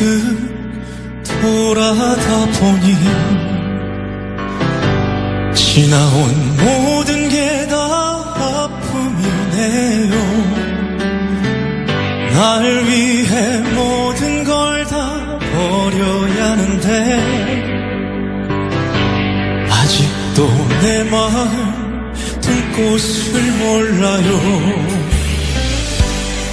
문득 돌아다 보니 지나온 모든 게 다 아픔이네요. 날 위해 모든 걸 다 버려야 하는데 아직도 내 마음 둔 곳을 몰라요.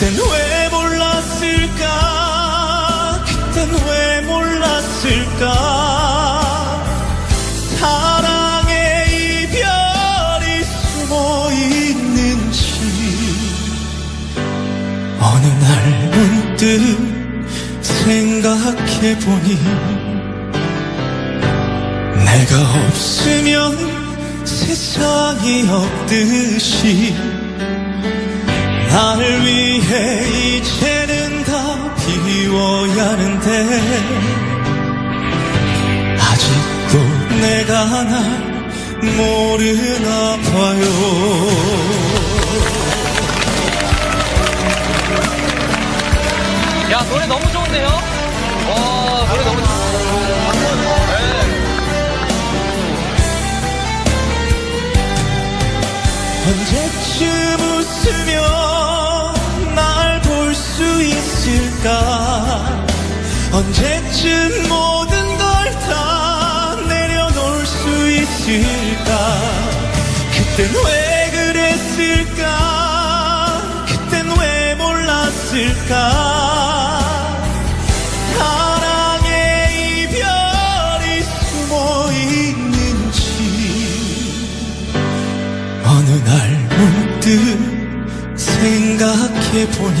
그땐 왜 몰랐을까? 그땐 왜 몰랐을까? 사랑의 이별이 숨어 있는지 어느 날 문득 생각해보니 내가 없으면 세상이 없듯이 나를 위해 이제는 다 비워야 하는데 아직도 내가 날 모르나 봐요 야 노래 너무 좋은데요? 와 노래 너무 좋 언제쯤 웃으며 언제쯤 모든 걸 다 내려놓을 수 있을까? 그땐 왜 그랬을까? 그땐 왜 몰랐을까? 사랑의 이별이 숨어 있는지 어느 날 문득 생각해보니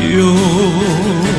모르나 봐요